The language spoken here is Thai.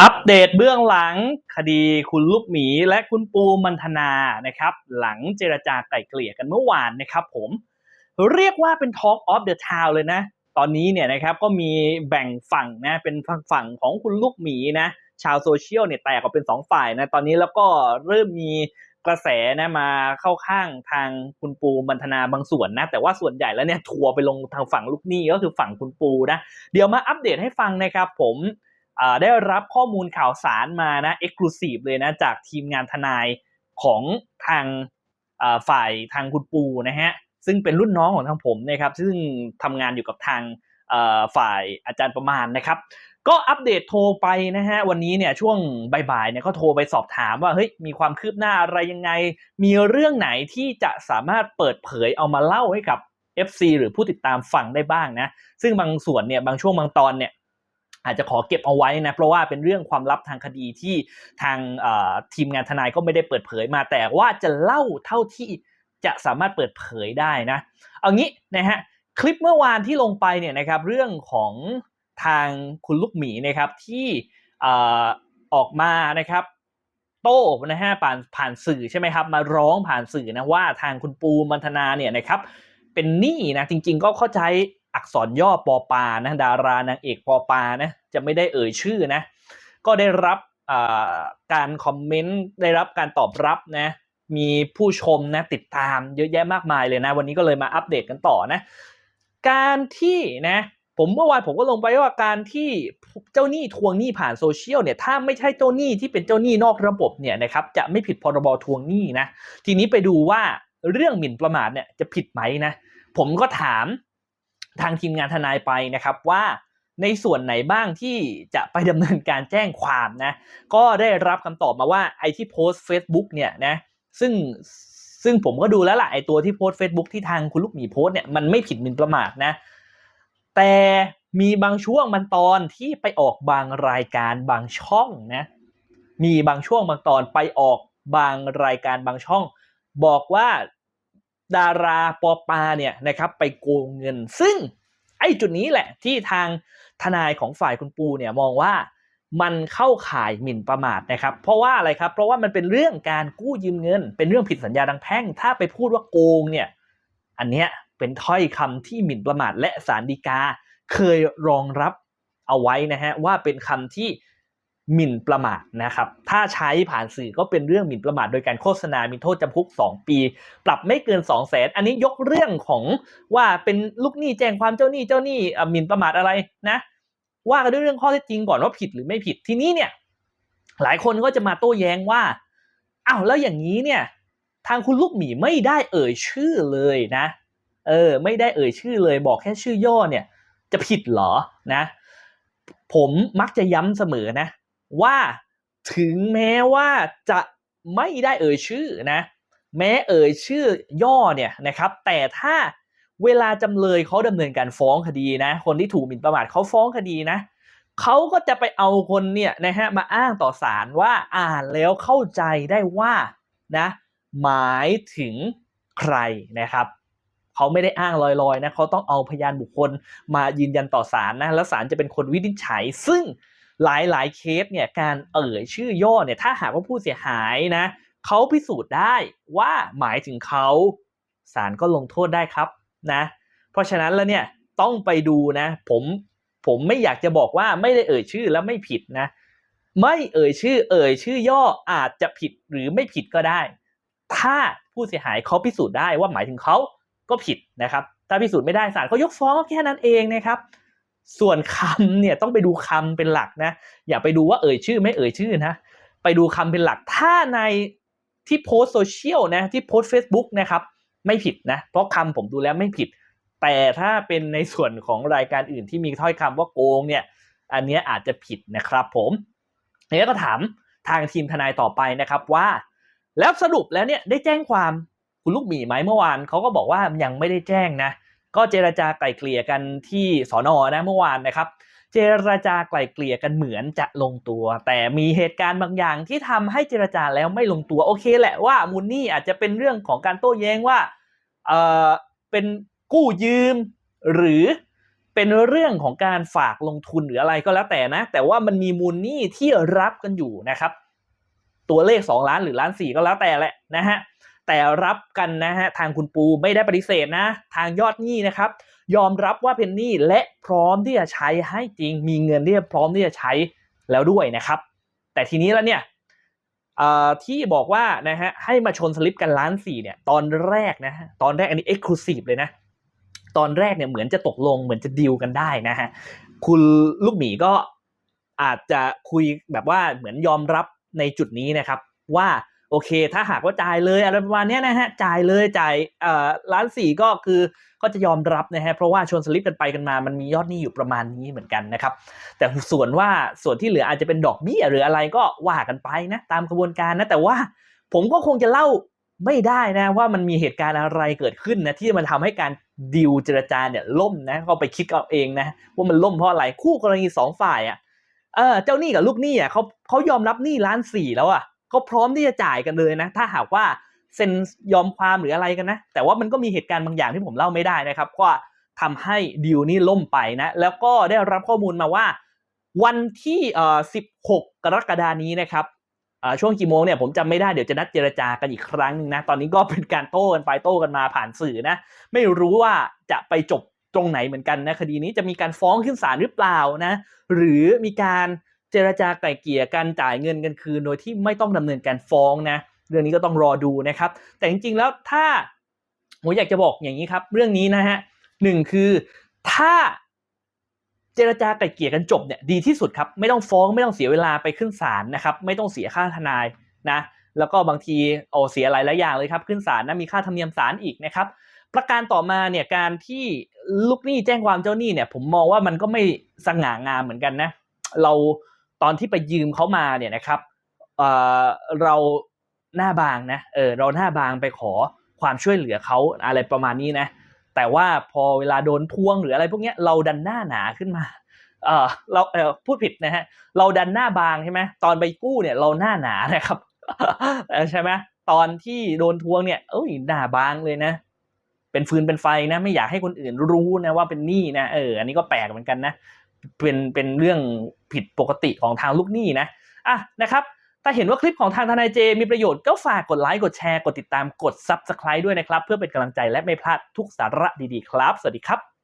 อัปเดตเบื้องหลังคดีคุณลูกหมีและคุณปูมันธนานะครับ หลังเจรจาไก่เกลี่ยกันเมื่อวานนะครับผม เรียกว่าเป็น Talk of the Town เลยนะ ตอนนี้เนี่ยนะครับก็มีแบ่งฝั่งนะ เป็นฝั่งฝั่งของคุณลูกหมีนะ ชาวโซเชียลเนี่ยแตกออกเป็นสองฝ่ายนะ ตอนนี้แล้วก็เริ่มมีกระแสนะมาเข้าข้างทางคุณปูมันธนาบางส่วนนะ แต่ว่าส่วนใหญ่แล้วเนี่ยทัวร์ไปลงทางฝั่งลูกหนี้ก็คือฝั่งคุณปูนะ เดี๋ยวมาอัปเดตให้ฟังนะครับผม ได้รับข้อมูลข่าวสารมานะเอ็กซ์คลูซีฟเลยนะจากทีมงานทนายของทางฝ่ายทางคุณปูนะฮะซึ่งเป็นรุ่นน้องของทางผมนะครับซึ่งทำงานอยู่กับทางฝ่ายอาจารย์ประมาณนะครับ ก็อัปเดตโทรไปนะฮะวันนี้เนี่ยช่วงบ่ายๆเนี่ยก็โทรไปสอบถามว่าเฮ้ยมีความคืบหน้าอะไรยังไง มีเรื่องไหนที่จะสามารถเปิดเผยเอามาเล่าให้กับ FC หรือผู้ติดตามฟังได้บ้างนะ ซึ่งบางส่วนเนี่ยบางช่วงบางตอนเนี่ย อาจจะขอเก็บเอาไว้นะเพราะว่าเป็นเรื่องความลับทางคดีที่ทางทีมงานทนายก็ไม่ได้เปิดเผยมา แต่ว่าจะเล่าเท่าที่จะสามารถเปิดเผยได้นะเอางี้นะฮะคลิปเมื่อวานที่ลงไปเนี่ยนะครับเรื่องของทางคุณลูกหมีนะครับที่เอ่อออกมานะครับโต้นะฮะผ่านผ่านสื่อใช่ไหมครับมาร้องผ่านสื่อนะว่าทางคุณปูมันธนาเนี่ยนะครับเป็นหนี้นะจริงๆก็เข้าใจ อักษรย่อปอปานะดารานางเอกปอปานะจะไม่ได้เอ่ยชื่อนะก็ได้รับการคอมเมนต์ได้รับการตอบรับนะมีผู้ชมนะติดตามเยอะแยะมากมายเลยนะ วันนี้ก็เลยมาอัปเดตกันต่อนะการที่นะผมเมื่อวานผมก็ลงไปว่าการที่เจ้าหนี้ทวงหนี้ผ่านโซเชียลเนี่ยถ้าไม่ใช่เจ้าหนี้ที่เป็นเจ้าหนี้นอกระบบเนี่ยนะครับจะไม่ผิดพรบทวงหนี้นะทีนี้ไปดูว่าเรื่องหมิ่นประมาทเนี่ยจะผิดไหมนะผมก็ถาม ทางทีมงานทนายไปนะครับว่าในส่วนไหนบ้างที่จะไปดำเนินการแจ้งความนะ ก็ได้รับคำตอบมาว่าไอ้ที่โพสต์ Facebook เนี่ยนะซึ่งซึ่งผมก็ดูแล้วล่ะไอ้ตัวที่โพสต์ Facebook ที่ทางคุณลูกหมีโพสต์เนี่ยมันไม่ผิดหมิ่นประมาทนะ แต่มีบางช่วงบางตอนที่ไปออกบางรายการบางช่องนะมีบางช่วงบางตอนไปออกบางรายการบางช่อง บอกว่า ดาราปอปาเนี่ยนะครับไปโกงเงิน ซึ่งไอ้จุดนี้แหละที่ทางทนายของฝ่ายคุณปูเนี่ยมองว่ามันเข้าข่ายหมิ่นประมาทนะครับ เพราะว่าอะไรครับ เพราะว่ามันเป็นเรื่องการกู้ยืมเงิน เป็นเรื่องผิดสัญญาทางแพ่ง ถ้าไปพูดว่าโกงเนี่ย อันเนี้ยเป็นถ้อยคำที่หมิ่นประมาทและศาลฎีกา เคยรองรับเอาไว้นะฮะว่าเป็นคำที่ หมิ่นประมาทนะครับ ถ้าใช้ผ่านสื่อก็เป็นเรื่องหมิ่นประมาทโดยการโฆษณา มีโทษจำคุก 2 ปี ปรับไม่เกิน 2 0 0แสนอันนี้ยกเรื่องของว่าเป็นลูกหนี้แจ้งความเจ้าหนี้เจ้าหนี้หมิ่นประมาทอะไรนะ ว่ากันด้วยเรื่องข้อเท็จจริงก่อนว่าผิดหรือไม่ผิด ทีนี้เนี่ย หลายคนก็จะมาโต้แย้งว่าอ้าวแล้วอย่างนี้เนี่ย ทางคุณลูกหมีไม่ได้เอ่ยชื่อเลยนะ เออ ไม่ได้เอ่ยชื่อเลย บอกแค่ชื่อย่อเนี่ย จะผิดเหรอนะ ผมมักจะย้ำเสมอนะ ว่าถึงแม้ว่าจะไม่ได้เอ่ยชื่อนะแม้เอ่ยชื่อย่อเนี่ยนะครับ แต่ถ้าเวลาจำเลยเขาดำเนินการฟ้องคดีนะ คนที่ถูกหมิ่นประมาทเขาฟ้องคดีนะเขาก็จะไปเอาคนเนี่ยนะฮะมาอ้างต่อศาลว่าอ่านแล้วเข้าใจได้ว่านะหมายถึงใครนะครับเขาไม่ได้อ้างลอยๆนะเขาต้องเอาพยานบุคคลมายืนยันต่อศาลนะแล้วศาลจะเป็นคนวินิจฉัย ซึ่ง หลายๆเคสเนี่ยการเอ่ยชื่อย่อเนี่ยถ้าหากว่าผู้เสียหายนะเขาพิสูจน์ได้ว่าหมายถึงเขาศาลก็ลงโทษได้ครับนะเพราะฉะนั้นแล้วเนี่ยต้องไปดูนะผมผมไม่อยากจะบอกว่าไม่ได้เอ่ยชื่อแล้วไม่ผิดนะไม่เอ่ยชื่อเอ่ยชื่อย่ออาจจะผิดหรือไม่ผิดก็ได้ ถ้าผู้เสียหายเขาพิสูจน์ได้ว่าหมายถึงเขาก็ผิดนะครับ ถ้าพิสูจน์ไม่ได้ศาลก็ยกฟ้องแค่นั้นเองนะครับ ส่วนคำเนี่ยต้องไปดูคำเป็นหลักนะ อย่าไปดูว่าเอ่ยชื่อไม่เอ่ยชื่อนะ ไปดูคำเป็นหลัก ถ้าในที่โพสโซเชียลนะที่โพสต์ Facebook นะครับไม่ผิดนะ เพราะคำผมดูแล้วไม่ผิด แต่ถ้าเป็นในส่วนของรายการอื่นที่มีถ้อยคำว่าโกงเนี่ย อันเนี้ยอาจจะผิดนะครับผมแล้วก็ถามทางทีมทนายต่อไปนะครับว่า แล้วสรุปแล้วเนี่ยได้แจ้งความคุณลูกหมีไหมเมื่อวานเขาก็บอกว่ายังไม่ได้แจ้งนะ ก็เจรจาไกล่เกลี่ยกันที่สอนอนะเมื่อวานนะครับ เจรจาไกล่เกลี่ยกันเหมือนจะลงตัว แต่มีเหตุการณ์บางอย่างที่ทำให้เจรจาแล้วไม่ลงตัวโอเคแหละว่ามูลนี่อาจจะเป็นเรื่องของการโต้แย้งว่าเออเป็นกู้ยืมหรือเป็นเรื่องของการฝากลงทุนหรืออะไรก็แล้วแต่นะ แต่ว่ามันมีมูลหนี้ที่รับกันอยู่นะครับ ตัวเลข 2 ล้านหรือล้านสี่ก็แล้วแต่แหละนะฮะ แต่รับกันนะฮะทางคุณปูไม่ได้ปฏิเสธนะ ทางยอดนี้นะครับ ยอมรับว่าเป็นนี้และพร้อมที่จะใช้ให้จริง มีเงินที่จะพร้อมที่จะใช้แล้วด้วยนะครับ แต่ทีนี้แล้วเนี่ยที่บอกว่านะฮะให้มาชนสลิปกันล้านสี่เนี่ยตอนแรกนะฮะตอนแรกอันนี้เอ็กซ์คลูซีฟเลยนะ ตอนแรกเนี่ยเหมือนจะตกลงเหมือนจะดีลกันได้นะฮะคุณลูกหมีก็อาจจะคุยแบบว่าเหมือนยอมรับในจุดนี้นะครับ ว่า โอเค ถ้าหากว่าจ่ายเลยอะไรประมาณนี้นะฮะจ่ายเลยจ่ายเอ่อล้านสี่ก็คือก็จะยอมรับนะฮะเพราะว่าชนสลิปกันไปกันมามันมียอดหนี้อยู่ประมาณนี้เหมือนกันนะครับ แต่ส่วนว่าส่วนที่เหลืออาจจะเป็นดอกเบี้ยหรืออะไรก็ว่ากันไปนะตามกระบวนการนะแต่ว่าผมก็คงจะเล่าไม่ได้นะว่ามันมีเหตุการณ์อะไรเกิดขึ้นนะที่มันทำให้การดิวเจรจาเนี่ยล่มนะก็ไปคิดเอาเองนะว่ามันล่มเพราะอะไรคู่กรณีสองฝ่ายอะเออเจ้าหนี้กับลูกหนี้อะเขาเขายอมรับหนี้ล้านสี่แล้วอะ เขาพร้อมที่จะจ่ายกันเลยนะ ถ้าหากว่าเซ็นยอมความหรืออะไรกันนะ แต่ว่ามันก็มีเหตุการณ์บางอย่างที่ผมเล่าไม่ได้นะครับว่าทำให้ดิวนี่ล่มไปนะ แล้วก็ได้รับข้อมูลมาว่า วันที่เอ่อ16 กรกฎานี้นะครับช่วงกี่โมงเนี่ยผมจำไม่ได้เดี๋ยวจะนัดเจรจากันอีกครั้งหนึงนะ ตอนนี้ก็เป็นการโต้กันไปโต้กันมาผ่านสื่อนะ ไม่รู้ว่าจะไปจบตรงไหนเหมือนกันนะคดีนี้จะมีการฟ้องขึ้นศาลหรือเปล่านะ หรือมีการ เจรจาไกล่เกี่ยการจ่ายเงินกันคืนโดยที่ไม่ต้องดำเนินการฟ้องนะเรื่องนี้ก็ต้องรอดูนะครับ แต่จริงๆแล้วถ้าผมอยากจะบอกอย่างนี้ครับ เรื่องนี้นะฮะหนึ่งคือถ้าเจรจาไกล่เกี่ยกันจบเนี่ยดีที่สุดครับไม่ต้องฟ้องไม่ต้องเสียเวลาไปขึ้นศาลนะครับ ไม่ต้องเสียค่าทนายนะแล้วก็บางทีโอเสียหลายหลายอย่างเลยครับ ขึ้นศาลนะมีค่าธรรมเนียมศาลอีกนะครับ ประการต่อมาเนี่ยการที่ลูกหนี้แจ้งความเจ้าหนี้เนี่ย ผมมองว่ามันก็ไม่สง่างามเหมือนกันนะ เรา ตอนที่ไปยืมเขามาเนี่ยนะครับเออเราหน้าบางนะเออเราหน้าบางไปขอความช่วยเหลือเขาอะไรประมาณนี้นะแต่ว่าพอเวลาโดนทวงหรืออะไรพวกเนี้ยเราดันหน้าหนาขึ้นมาเออเราเออพูดผิดนะฮะเราดันหน้าบางใช่ไหมตอนไปกู้เนี่ยเราหน้าหนานะครับใช่ไหมตอนที่โดนทวงเนี่ยเอ้ยหน้าบางเลยนะ เป็นฟืนเป็นไฟนะ ไม่อยากให้คนอื่นรู้นะว่าเป็นหนี้นะเอออันนี้ก็แปลกเหมือนกันนะ เป็นเป็นเรื่องผิดปกติของทางลูกหนี้นะอะนะครับถ้าเห็นว่าคลิปของทางทนายเจมีประโยชน์ก็ฝากกดไลค์กดแชร์กดติดตามกด Subscribe ด้วยนะครับ เพื่อเป็นกำลังใจและไม่พลาดทุกสาระดีๆ ครับ สวัสดีครับ